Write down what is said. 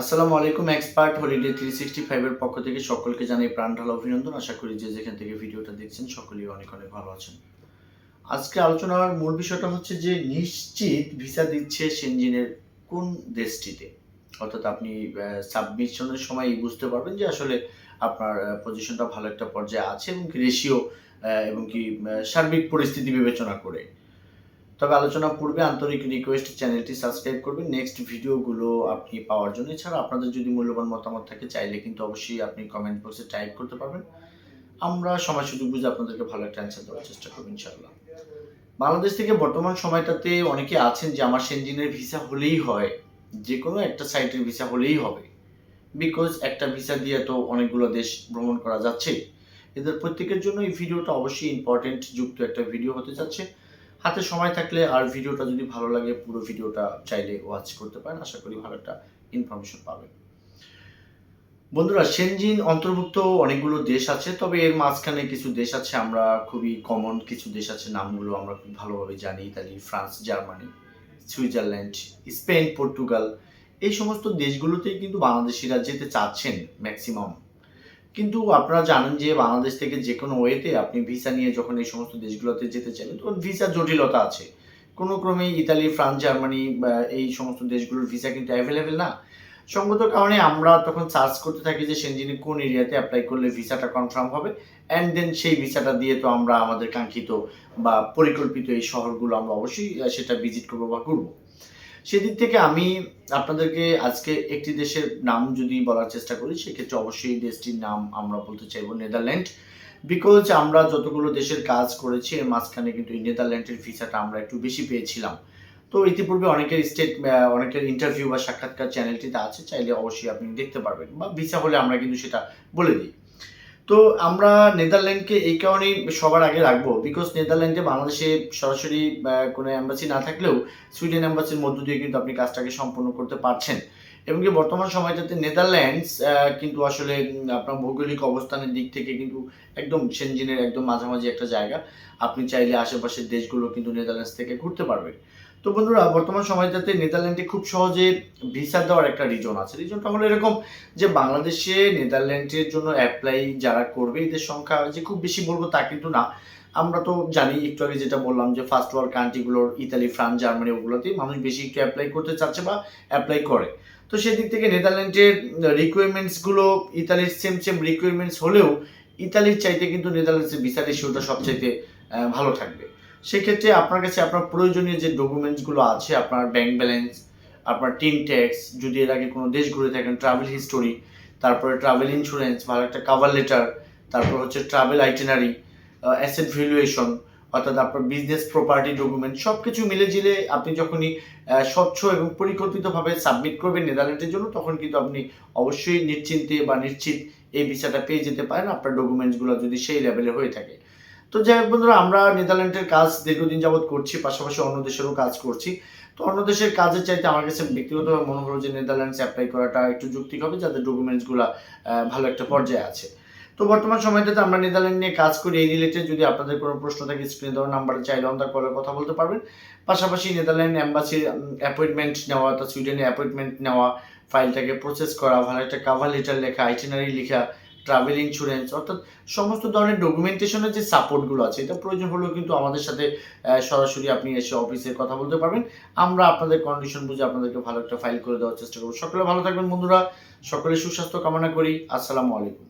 আসসালামু আলাইকুম, expert holiday three sixty ফাইভের পক্ষ থেকে সকলকে জানাই প্রাণ ঢালা অভিনন্দন। আশা করি যে যেখান থেকে ভিডিওটা দেখছেন, সকলেই অনেক অনেক ভালো আছেন। আজকে আলোচনার মূল বিষয়টা হচ্ছে যে নিশ্চিত ভিসা দিচ্ছে সেনজিনের কোন দেশটিতে? অর্থাৎ আপনি সাবমিশনের সময় বুঝতে পারবেন যে আসলে আপনার পজিশনটা ভালো একটা পর্যায়ে আছে এবং কি রেশিও এবং কি সার্বিক পরিস্থিতি বিবেচনা করে। তবে আলোচনা পূর্বে আন্তরিক রিকোয়েস্ট চ্যানেলটি সাবস্ক্রাইব করবেন। নেক্সট ভিডিওগুলো আপনি পাওয়ার জন্য। এছাড়া আপনাদের যদি মূল্যবান মতামত থাকে, চাইলে কিন্তু অবশ্যই আপনি কমেন্ট বক্সে টাইপ করতে পারবেন। আমরা সময় সুযোগ বুঝে আপনাদেরকে ভালো একটা অ্যান্সার দেওয়ার চেষ্টা করব ইনশাল্লাহ বাংলাদেশ থেকে বর্তমান সময়টাতে অনেকে আছেন যে, আমার সেনজিনের ভিসা হলেই হয়। যে কোনো একটা সাইটের ভিসা হলেই হবে। বিকজ একটা ভিসা দিয়ে তো অনেকগুলো দেশ ভ্রমণ করা যাচ্ছে। এদের প্রত্যেকের জন্য এই ভিডিওটা অবশ্যই ইম্পর্টেন্ট যুক্ত একটা ভিডিও হতে যাচ্ছে। হাতে সময় থাকলে আর ভিডিওটা যদি ভালো লাগে, পুরো ভিডিওটা চাইলে ওয়াচ করতে পারেন। আশা করি ভালো একটা ইনফরমেশন পাবেন। বন্ধুরা সেনজিন অন্তর্ভুক্ত অনেকগুলো দেশ আছে, তবে এর মাঝখানে কিছু দেশ আছে আমরা খুবই কমন কিছু দেশ আছে নামগুলো আমরা খুব ভালোভাবে জানি। Italy France, Germany, Switzerland, Spain, Portugal, এই সমস্ত দেশগুলোতেই কিন্তু বাংলাদেশিরা যেতে চাচ্ছেন ম্যাক্সিমাম কিন্তু আপনারা জানেন যে বাংলাদেশ থেকে যে কোনো ওয়েতে আপনি ভিসা নিয়ে যখন এই সমস্ত দেশগুলোতে যেতে চাইবেন, তখন ভিসা জটিলতা আছে। কোনো ক্রমে ইতালি, ফ্রান্স, জার্মানি এই সমস্ত দেশগুলোর ভিসা কিন্তু অ্যাভেলেবেল না। সঙ্গত কারণে আমরা তখন সার্চ করতে থাকি যে সেনজিনে কোন এরিয়াতে অ্যাপ্লাই করলে ভিসাটা কনফার্ম হবে অ্যান্ড দেন সেই ভিসাটা দিয়ে তো আমরা আমাদের কাঙ্ক্ষিত বা পরিকল্পিত এই শহরগুলো আমরা অবশ্যই সেটা ভিজিট করব বা করব সেদিক থেকে আমি আপনাদেরকে আজকে একটি দেশের নাম যদি বলার চেষ্টা করি, সেক্ষেত্রে অবশ্যই দেশটির নাম আমরা বলতে চাইব নেদারল্যান্ড। বিকজ আমরা যতগুলো দেশের কাজ করেছি, এর মাঝখানে কিন্তু নেদারল্যান্ডের ভিসাটা আমরা একটু বেশি পেয়েছিলাম। তো ইতিপূর্বে অনেকের স্টেট অনেকের ইন্টারভিউ বা সাক্ষাৎকার চ্যানেলটিতে আছে, চাইলে অবশ্যই আপনি দেখতে পারবেন বা ভিসা হলে আমরা কিন্তু সেটা বলে দিই। তো আমরা নেদারল্যান্ডকে এই কারণেই সবার আগে রাখব বিকজ নেদারল্যান্ডে বাংলাদেশে সরাসরি কোনো অ্যাম্বাসি না থাকলেও সুইডেন অ্যাম্বাসির মধ্য দিয়ে কিন্তু আপনি কাজটাকে সম্পন্ন করতে পারছেন। এবং কি বর্তমান সময়টাতে নেদারল্যান্ডস কিন্তু আসলে আপনার ভৌগোলিক অবস্থানের দিক থেকে কিন্তু একদম সেনজিনের একদম মাঝামাঝি একটা জায়গা। আপনি চাইলে আশেপাশের দেশগুলো কিন্তু নেদারল্যান্ডস থেকে ঘুরতে পারবেন। তো বন্ধুরা, বর্তমান সময়টাতে নেদারল্যান্ডে খুব সহজে ভিসা দেওয়ার একটা রিজন আছে। রিজনটা হলো এরকম যে, বাংলাদেশে নেদারল্যান্ডের জন্য অ্যাপ্লাই যারা করবে, এদের সংখ্যা যে, খুব বেশি বলব তা কিন্তু না। আমরা তো জানি, একটু আগে যেটা বললাম যে ফার্স্ট ওয়ার্ল্ড কান্ট্রিগুলোর ইতালি ফ্রান্স জার্মানি ওগুলোতেই মানুষ বেশি একটু অ্যাপ্লাই করতে চাচ্ছে বা অ্যাপ্লাই করে। তো সেদিক থেকে নেদারল্যান্ডের রিকোয়ারমেন্টসগুলো ইতালির সেম সেম রিকোয়ারমেন্টস হলেও ইতালির চাইতে কিন্তু নেদারল্যান্ডসের ভিসা রেশিওটা সবচাইতে ভালো থাকবে। সেক্ষেত্রে আপনার কাছে আপনার প্রয়োজনীয় যে ডকুমেন্টসগুলো আছে, আপনার ব্যাংক ব্যালেন্স আপনার টিন ট্যাক্স যদি এর আগে কোনো দেশ ঘুরে থাকেন ট্রাভেল হিস্টোরি তারপরে ট্রাভেল ইন্স্যুরেন্স ভালো একটা কাভার লেটার তারপর হচ্ছে ট্রাভেল আইটেনারি অ্যাসেট ভ্যালুয়েশন অর্থাৎ আপনার বিজনেস প্রপার্টি ডকুমেন্ট সব কিছু মিলে জিলে আপনি যখনই স্বচ্ছ এবং পরিকল্পিতভাবে সাবমিট করবেন নেদারল্যান্ডের জন্য, তখন কিন্তু আপনি অবশ্যই নিশ্চিন্তে বা নিশ্চিত এই ভিসাটা পেয়ে যেতে পারেন, আপনার ডকুমেন্টসগুলো যদি সেই লেভেলে হয়ে থাকে। তো যাই হোক বন্ধুরা, আমরা নেদারল্যান্ডের কাজ দীর্ঘদিন যাবৎ করছি, পাশাপাশি অন্য দেশেরও কাজ করছি। তো অন্য দেশের কাজের চাইতে আমার কাছে ব্যক্তিগতভাবে মনে হলো যে নেদারল্যান্ডস অ্যাপ্লাই করাটা একটু যৌক্তিক হবে যাদের ডকুমেন্টসগুলো ভালো একটা পর্যায়ে আছে। তো বর্তমান সময়টাতে আমরা নেদারল্যান্ড নিয়ে কাজ করি। এই রিলেটেড যদি আপনাদের কোনো প্রশ্ন থাকে স্ক্রিনে দেওয়ার নাম্বারে চাইলে অন কলে কথা বলতে পারবেন। পাশাপাশি নেদারল্যান্ড অ্যাম্বাসির অ্যাপয়েন্টমেন্ট নেওয়া, অর্থাৎ সুইডেনে অ্যাপয়েন্টমেন্ট নেওয়া ফাইলটাকে প্রসেস করা ভালো একটা কাভার লেটার লেখা আইটিনারি লেখা ট্রাভেল ইন্স্যুরেন্স অর্থাৎ সমস্ত ধরনের ডকুমেন্টেশনের যে সাপোর্টগুলো আছে, এটা প্রয়োজন হলেও কিন্তু আমাদের সাথে সরাসরি আপনি এসে অফিসে কথা বলতে পারবেন। আমরা আপনাদের কন্ডিশন বুঝে আপনাদেরকে ভালো একটা ফাইল করে দেওয়ার চেষ্টা করব। সকলে ভালো থাকবেন বন্ধুরা। সকলে সুস্বাস্থ্য কামনা করি। আসসালামু আলাইকুম।